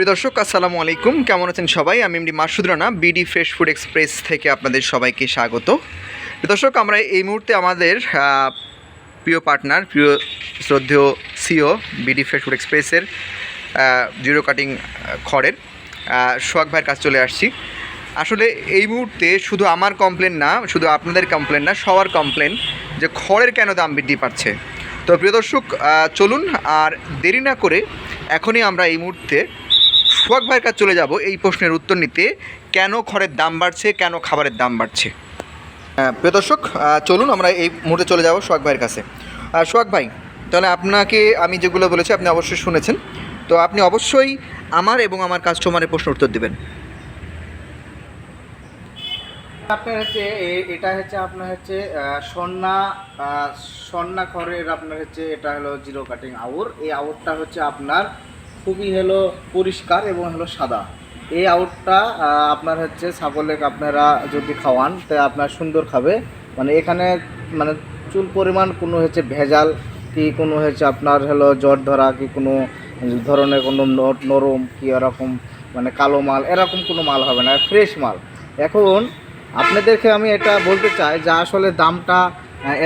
প্রিয় দর্শক, আসসালামু আলাইকুম। কেমন আছেন সবাই? আমি MD Masud Rana, BD fresh food express থেকে আপনাদের সবাইকে স্বাগত। প্রিয় দর্শক, আমরা এই মুহূর্তে আমাদের প্রিয় পার্টনার, প্রিয় শ্রদ্ধেয় সিও, বিডি ফ্রেশ ফুড এক্সপ্রেসের জিরো কাটিং খড়ের সোহাগ ভাইয়ের কাছে চলে আসছি। আসলে এই মুহূর্তে শুধু আমার কমপ্লেন না, শুধু আপনাদের কমপ্লেন না, সবার কমপ্লেন যে খড়ের কেন দাম বৃদ্ধি পাচ্ছে। তো প্রিয় দর্শক চলুন, আর দেরি না করে এখনই আমরা এই মুহূর্তে সোহাগ ভাইয়ের কাছে চলে যাব এই প্রশ্নের উত্তর নিতে। কেন খড়ের দাম বাড়ছে, কেন খাবারের দাম বাড়ছে? প্রিয় দর্শক চলুন আমরা এই মুহূর্তে চলে যাব সোহাগ ভাইয়ের কাছে। সোহাগ ভাই তাহলে আপনাকে আমি যেগুলো বলেছি আপনি অবশ্যই শুনেছেন। তো আপনি অবশ্যই আমার এবং আমার কাস্টমারের প্রশ্ন উত্তর দেবেন। আপনার হচ্ছে এটা হচ্ছে আপনার হচ্ছে সন্না সন্না খড়ের আপনার হচ্ছে, এটা হলো জিরো কাটিং আউর এই আউরটা হচ্ছে আপনার খুবই হলো পরিষ্কার এবং হলো সাদা। এই আউটটা আপনার হচ্ছে ছাগলের আপনারা যদি খাওয়ান, তা আপনার সুন্দর খাবে। মানে এখানে মানে চুল পরিমাণ কোনো হচ্ছে ভেজাল কি কোনো হচ্ছে আপনার হলো জ্বর ধরা কি কোনো ধরনের কোনো নরম কি এরকম মানে কালো মাল, এরকম কোনো মাল হবে না, ফ্রেশ মাল। এখন আপনাদেরকে আমি এটা বলতে চাই যে আসলে দামটা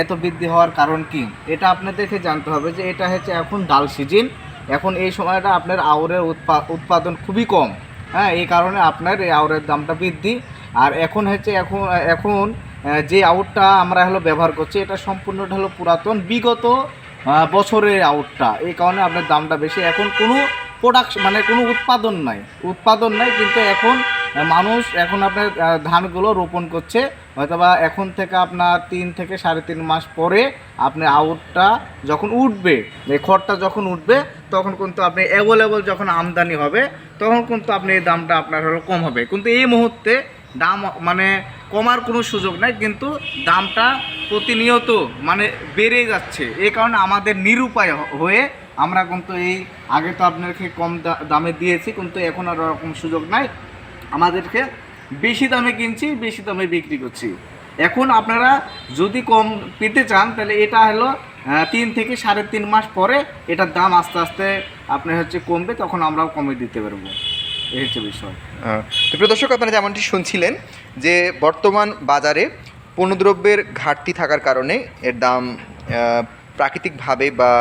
এত বৃদ্ধি হওয়ার কারণ কি? এটা আপনাদেরকে জানতে হবে যে এটা হচ্ছে এখন ডাল সিজন। এখন এই সময়টা আপনার আউরের উৎপা- উৎপাদন খুবই কম। হ্যাঁ এই কারণে আপনার এই আউরের দামটা বৃদ্ধি। আর এখন হচ্ছে, এখন এখন যে আউটটা আমরা হলো ব্যবহার করছি, এটা সম্পূর্ণটা হলো পুরাতন, বিগত বছরের আউটটা। এই কারণে আপনার দামটা বেশি। এখন কোনো প্রোডাকশন মানে কোনো উৎপাদন নাই। উৎপাদন নাই, কিন্তু এখন মানুষ এখন আপনার ধানগুলো রোপণ করছে, হয়তোবা এখন থেকে আপনার তিন থেকে সাড়ে তিন মাস পরে আপনি আউটটা যখন উঠবে খড়টা যখন উঠবে, তখন কিন্তু আপনি অ্যাভেলেবল যখন আমদানি হবে, তখন কিন্তু আপনি এই দামটা আপনার হলো কম হবে। কিন্তু এই মুহূর্তে দাম মানে কমার কোনো সুযোগ নাই, কিন্তু দামটা প্রতিনিয়ত মানে বেড়ে যাচ্ছে। এ কারণে আমাদের নিরুপায় হয়ে আমরা কিন্তু এই, আগে তো আপনাকে কম দামে দিয়েছি, কিন্তু এখন আর ওরকম সুযোগ নাই। আমাদেরকে বেশি দামে কিনছি, বেশি দামে বিক্রি করছি। এখন আপনারা যদি কম পেতে চান, তাহলে এটা হলো তিন থেকে সাড়ে তিন মাস পরে এটার দাম আস্তে আস্তে আপনার হচ্ছে কমবে, তখন আমরাও কমে দিতে পারব। এই হচ্ছে বিষয়। তো প্রিয় দর্শক, আপনারা যেমনটি শুনছিলেন যে বর্তমান বাজারে পণ্যদ্রব্যের ঘাটতি থাকার কারণে এর দাম প্রাকৃতিকভাবে বা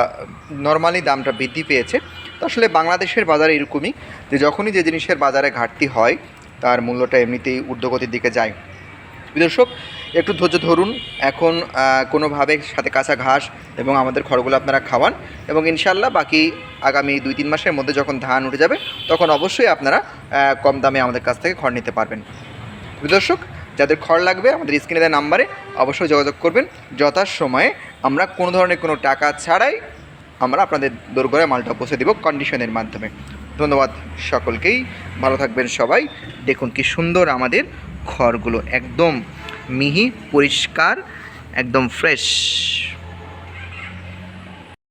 নর্মালি দামটা বৃদ্ধি পেয়েছে। তো আসলে বাংলাদেশের বাজারে এরকমই যে যখনই যে জিনিসের বাজারে ঘাটতি হয় তার মূল্যটা এমনিতেই ঊর্ধ্বগতির দিকে যায়। প্রিয় দর্শক, একটু ধৈর্য ধরুন। এখন কোনোভাবে সাথে কাঁচা ঘাস এবং আমাদের খড়গুলো আপনারা খাওয়ান এবং ইনশাল্লাহ বাকি আগামী দুই তিন মাসের মধ্যে যখন ধান উঠে যাবে, তখন অবশ্যই আপনারা কম দামে আমাদের কাছ থেকে খড় নিতে পারবেন। প্রিয় দর্শক, যাদের খড় লাগবে আমাদের স্ক্রিনে দেওয়া নাম্বারে অবশ্যই যোগাযোগ করবেন। যথাসময়ে আমরা কোনো ধরনের কোনো টাকা ছাড়াই আমরা আপনাদের দোরগোড়ায় মালটা পৌঁছে দেবো কন্ডিশনের মাধ্যমে। ধন্যবাদ সকলকেই। ভালো থাকবেন সবাই। দেখুন কি সুন্দর আমাদের ঘরগুলো। একদম মিহি, পরিষ্কার, একদম ফ্রেশ